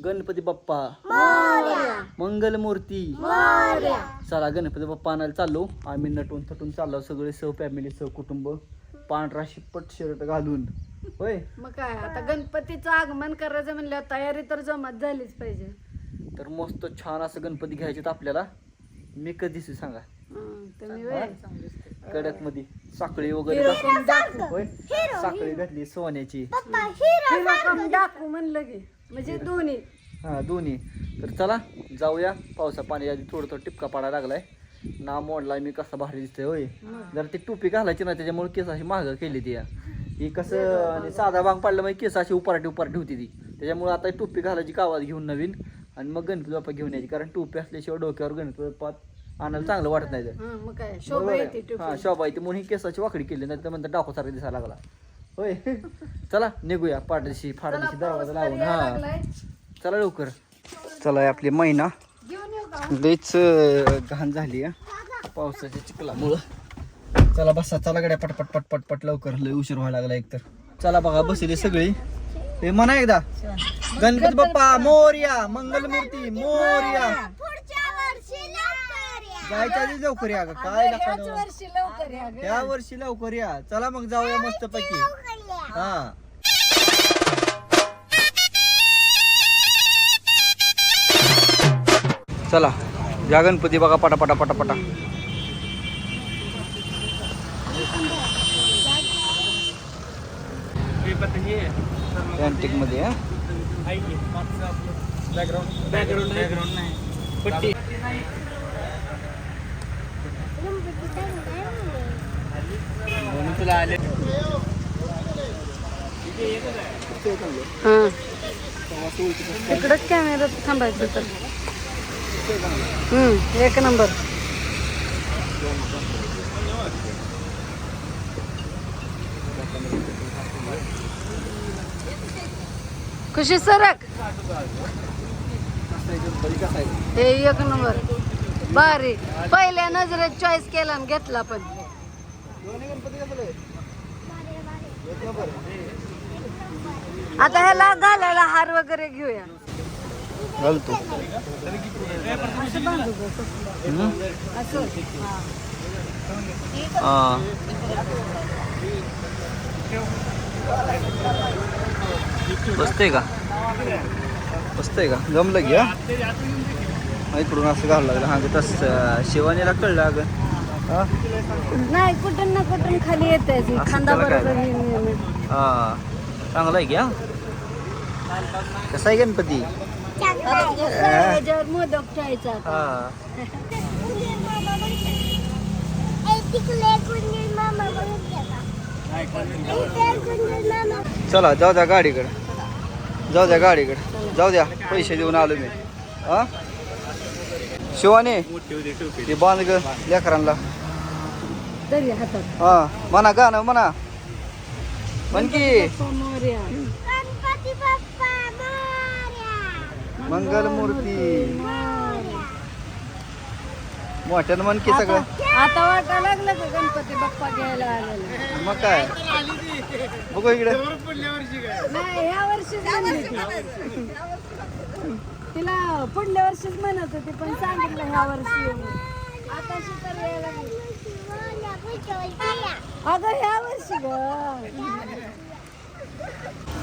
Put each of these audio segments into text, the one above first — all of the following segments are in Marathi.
गणपती बाप्पा. मंगल मूर्ती चला गणपती बाप्पा आणायला चाललो. आम्ही नटून थटून चाललो. सगळे सह फॅमिली सह कुटुंब. पांढरा शिपट शर्ट घालून. होय? मग काय आता गणपतीचं आगमन करायचं म्हणल्यावर तयारी तर जमत झालीच पाहिजे. तर मस्त छान असं गणपती घ्यायचे आपल्याला. मी कधी दिसू सांगा. हं, तुम्ही. कडकमध्ये साखळी वगैरे घातली. होय? साखळी घातली सोन्याची. म्हणलं की. म्हणजे दोन्ही. हा दोन्ही. तर चला जाऊया. पावसा पाण्याच्या आधी थोडं थोडं टिपका पाडायला लागलाय. ना मोडलाय मी कसा भारी दिसतोय होय. जर ती टोपी घालायची ना त्याच्यामुळे केस अशी महाग केली ती. या. ही कसं आणि साधा बांग पाडलं मग केस अशी उपाराटी उपाराटी होती ती. त्याच्यामुळे आता टोपी घालायची गावात घेऊन नवीन आणि मग गणपती बाप्पा घेऊन यायची. कारण टोपी असल्याशिवाय डोक्यावर गणपती बाप्पा आणायला चांगलं वाटत नाही. हं, मग शोभा येते? हा म्हणून ही केसाची वाकडी केली नाही तर म्हणतात डाको सारखा दिसायला लागला. होय. चला निघूया. पाठीशी पाऊस दरवाजा लावून. हा. चला लवकर. चला आपली महिना लईच घाण झाली आहे पावसाच्या चिखलामुळं. चला बसा. चला गड्या. पटपट पटपट पट लवकर. लय उशीर व्हायला लागला एकतर. चला बघा बसली सगळी. हे म्हणा एकदा. गणपती बाप्पा मोर्या. मंगलमूर्ती मोर्या. जायच्या आधी लवकर या ग? काय वर्षी लवकर या ग. या वर्षी लवकर या. चला मग जाऊया मस्त पैकी हा. चला या गणपती बघा पटा पटा पटा पटा मध्ये हा? तुला आले तिकडंच कॅमेरा थांबायचं तर. एक नंबर खुशी सरक. हे एक नंबर भारी. पहिल्या नजरेत चॉईस केला आणि घेतला पण. आता ह्याला घालायला हार वगैरे घेऊया. घालतो. बसते का? बसतंय का? जमलं हा, इकडून असं घालावं लागलं. हा तस शिवानीला कळलं अगं. नाही कुठून ना कुठून खाली येते खांदा? बरोबर हे. चांगलं आहे की हा? कसा आहे गणपती? मोदक ठेवायचा. हा. चला जाऊ द्या गाडीकडे. जाऊ द्या गाडीकडे. जाऊ द्या पैसे देऊन आलो मी. हा? शिवानी ते बांध ग लेकरांना हा म्हणा गाणं म्हणा. म्हण की. मोरया. मंगलमूर्ती. मोठ्यानं म्हण की सगळं. आता वाटायला लागलं का गणपती बाप्पा घ्यायला आलेला? मग काय? बघू इकडे. नाही ह्या ती. तिला पुढल्या वर्षीच म्हणत होती पण सांगितलं ह्या वर्षी तर यायला. अगं ह्या वर्षी ग.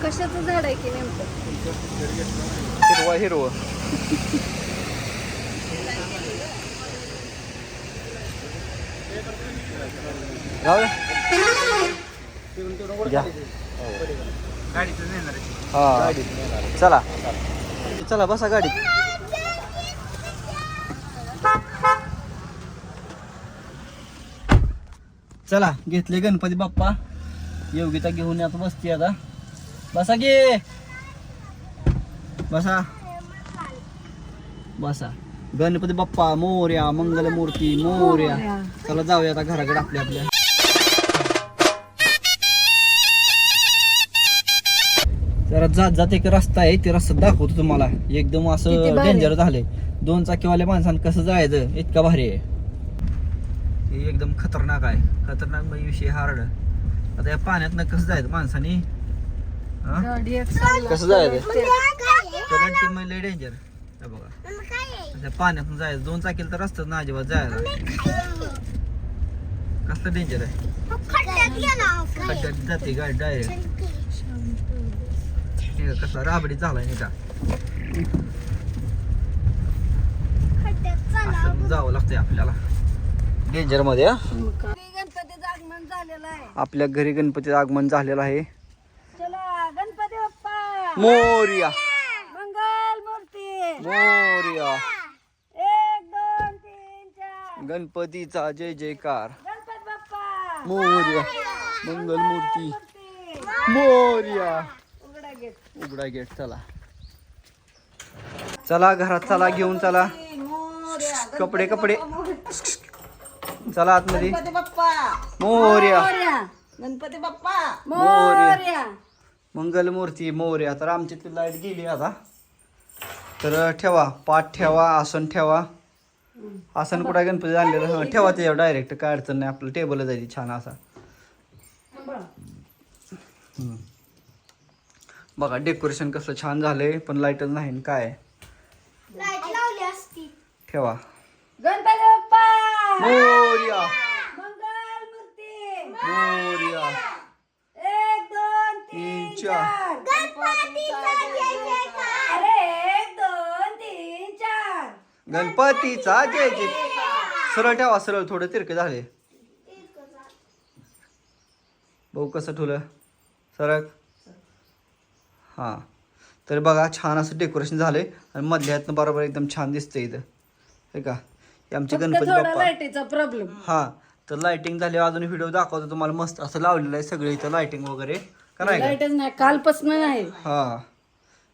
कशाचं झाड आहे की नेमकं? हिरवा हिरव. हा. चला. चला बसा गाडी चला घेतले गणपती बाप्पा. योगिता घेऊन आता बसते आता. बसा गे बसा. बसा. गणपती बाप्पा मोर्या मंगलमूर्ती मोर्या. चला जाऊया आता घराकडे आपल्या आपल्या. जरा जात जात एक रस्ता आहे ते रस्ता दाखवतो तुम्हाला. एकदम किती असं भारी. डेंजर झालंय. दोन चाकीवाल्या माणसानं कसं जायचं? इतका भारी आहे. हे एकदम खतरनाक आहे. खतरनाक म्हणजे विषय हार्ड आता या पाण्यातनं कसं जायचं माणसाने? हा? गाडी एक चालली. कसं जायचं? करंट लय डेंजर बघा. त्या पाण्यातून जायचं. दोन चाकील तर रस्त्यात ना अजिबात जायला कसलं डेंजर आहे? खड्ड्यात जाते गाडी डायरेक्ट कसला राबडी झालाय नाही का? जावं लागतंय आपल्याला. डेंजरमध्ये. गणपतीचं आगमन झालेलं आहे. आपल्या घरी गणपतीचं आगमन झालेलं आहे. चला गणपती बाप्पा. मोर्या. मंगल मूर्ती. मोर्या. एक दोन तीन चार. गणपतीचा जय जयकार. गणपती बाप्पा. मोर्या. मंगल मूर्ती. मोर्या. उघडा गेट चला. चला घरात चला घेऊन चला. कपडे कपडे. चला आतमध्ये. गणपती बाप्पा. मोर्या. मोरया. गणपती बाप्पा. मोरया. मंगल मूर्ती मोर्या. तर आमची ती लाइट गेली आता. तर ठेवा पाठ ठेवा आसन ठेवा. आसन कुठं गणपती आणलेलं हं ठेवा त्याच्यावर डायरेक्ट काय अडचण नाही. आपलं टेबल जायची छान असा. हम्म. बघा डेकोरेशन कसं छान झालंय पण लाईटच नाही आणि काय. ठेवा. गणपती बाप्पा मोर्या. मंगल मूर्ती! मोर्या. एक दोन तीन तीन चार. चार. अरे एक दोन तीन चार. गणपतीचा जय जय. सरळ ठेवा सरळ. थोडं तिरके झाले. भाऊ कसं ठेवलं. सरळ. हां. तर बघा छान असं डेकोरेशन झालंय. आणि मधल्या ह्यातनं बरोबर एकदम छान दिसतंय इथं. हे का? हे आमचे गणपती बाप्पा. लाईटीचा प्रॉब्लेम हा. तर लाइटिंग झाली अजून व्हिडिओ दाखवतो तुम्हाला. मस्त असं लावलेलं आहे सगळं इथं लाइटिंग वगैरे. का नाही का? लाईटच नाही. कालपासून नाही हा.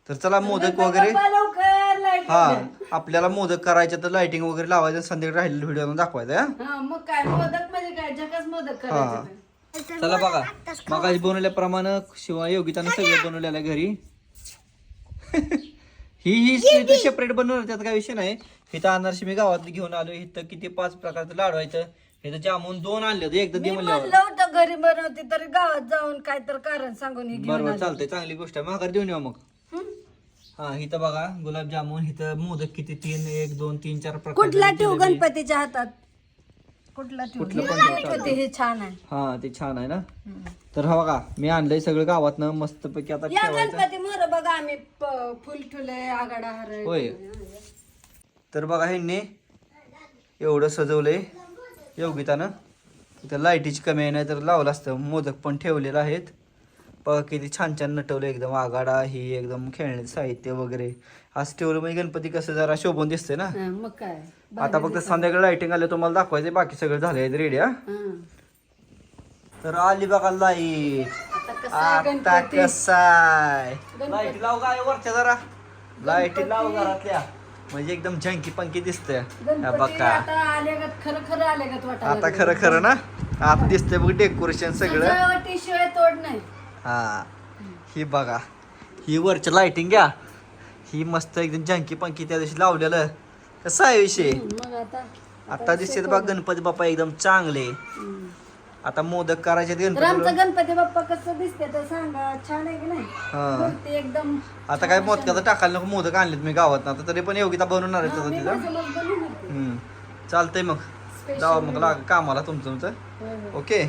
तर चला मोदक वगैरे. लवकर लाइट हा. आपल्याला मोदक करायचे तर लाइटिंग वगैरे लावायचं संध्याकाळी राहिलेलं व्हिडिओ दाखवायचं हा. हा मग काय? मोदक म्हणजे काय? जगाच मोदक हा. करायचं चला बघा. मगाशी बनवल्याप्रमाणे शिवाय योगिताने सगळे बनवलेलं आहे घरी. ही ही सेपरेट बनवणार त्यात काय विषय नाही. इथं अनारशी मी गावात घेऊन आलो. इथं किती पाच प्रकारचं लाडू आहे इथं जामून दोन आणले होते. एकदा दे मी म्हणल्यावर. म्हणलं होतं घरी बनवते तरी गावात जाऊन काय तर कारण सांगून हे घेऊन बरोबर आले. चालतंय. चांगली गोष्ट आहे. माघार देऊन येऊ मग. हं? हा इथं बघा. गुलाबजामुन इथं मोदक किती? तीन एक दोन तीन चार प्रकार कुठला ठेवू गणपतीच्या हातात? कुठला हे पण हे छान आहे. हा ते छान आहे ना? तर हा बघा मी आणलंय सगळं गावातनं मस्त पैकी आता या ठेवायचं. गणपती मोर बघा आम्ही प- फुल ठुले आगाडा हार होय. तर बघा ह्यांनी एवढं सजवलंय योगितानं. इथं लाईटीची कमी आहे नाही तर लावलं असतं. मोदक पण ठेवलेलं आहेत. बघा किती छान छान नटवलं एकदम आगाडा ही एकदम खेळण्याचं साहित्य वगैरे. असं ठेवलं म्हणजे गणपती कसं जरा शोभून दिसतंय ना? हा, मग काय? आता फक्त संध्याकाळी लाइटिंग आले तुम्हाला दाखवायचे बाकी सगळं झालंय रेडी हा? हा. तर आली बघा लाइट आता कसं आहे आता गणपती? कसाय लाइट लाव काय वरच्या जरा. लाइट लाव घरातल्या. म्हणजे एकदम झंकी पंकी दिसतंय. गणपती बघा. आता आलेगत खरं खरं आलेगत वाटायला आता लागलं. खरं खरं ना? आता दिसतंय बघ डेकोरेशन सगळं. सजावटीशिवाय तोड नाही. हा. ही बघा. ही वरच्या लाइटिंग घ्या. ही मस्त एकदम झंकी पंकी त्या दिवशी लावलेलं. कसं आहे विषय? मग आता आता दिसते बघा गणपती बाप्पा एकदम चांगले. आता मोदक करायचे आमचं गणपती गणपती बाप्पा कसं दिसते तर सांगा. छान आहे की नाही? हा. मूर्ती एकदम आता काय मोदकाचं टाकायला नको मोदक आणलेत मी गावात. आता तरी पण योगिता बनवणार आहे तसं मी तिथं. माझं मग बनवून घेते. हम्म. चालतंय मग. जावा मग लाग कामाला तुमचं तुमचं. ओके.